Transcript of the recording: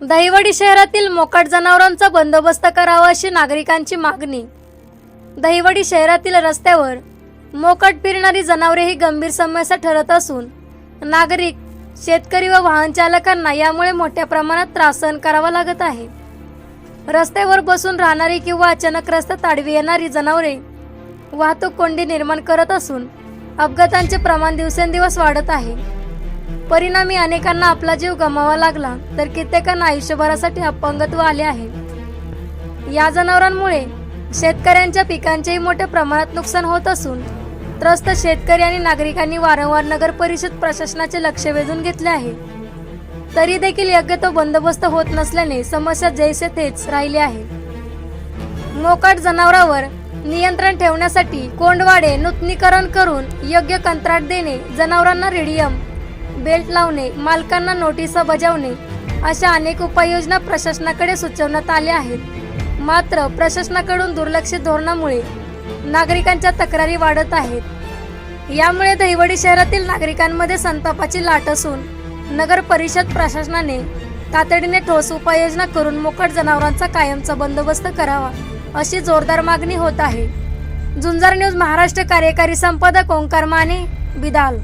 दहिवडी शहरातील मोकाट जनावरांचा बंदोबस्त करावा अशी नागरिकांची मागणी. दहिवडी शहरातील रस्त्यावर मोकाट फिरणारी जनावरे ही गंभीर समस्या ठरत असून नागरिक शेतकरी व वाहन चालकांना यामुळे मोठ्या प्रमाणात त्रास सहन करावा लागत आहे. रस्त्यावर बसून राहणारी किंवा अचानक रस्त्यात आडवी येणारी जनावरे वाहतूक कोंडी निर्माण करत असून अपघातांचे प्रमाण दिवसेंदिवस वाढत आहे. परिणामी अनेकांना आपला जीव गमावा लागला तर कित्येकांना आयुष्यभरासाठी अपंगत्व आले आहे. या जनावरांमुळे शेतकऱ्यांच्या पिकांचेही मोठ्या प्रमाणात नुकसान होत असून त्रस्त शेतकरी आणि नागरिकांनी वारंवार नगर परिषद प्रशासनाचे लक्ष वेधून घेतले आहे. तरी देखील योग्य तो बंदोबस्त होत नसल्याने समस्या जैसे तेच राहिली आहे. मोकाट जनावरांवर नियंत्रण ठेवण्यासाठी कोंडवाडे नूतनीकरण करून योग्य कंत्राट देणे जनावरांना रेडियम बेल्ट लावणे मालकांना नोटिसा बजावणे अशा अनेक उपाययोजना प्रशासनाकडे सुचवण्यात आल्या आहेत. मात्र प्रशासनाकडून दुर्लक्षित धोरणामुळे नागरिकांच्या तक्रारी वाढत आहेत. यामुळे दहिवडी शहरातील नागरिकांमध्ये संतापाची लाट असून नगर परिषद प्रशासनाने तातडीने ठोस उपाययोजना करून मोकट जनावरांचा कायमचा बंदोबस्त करावा अशी जोरदार मागणी होत आहे. झुंजार न्यूज महाराष्ट्र कार्यकारी संपादक ओंकार माने बिदाल.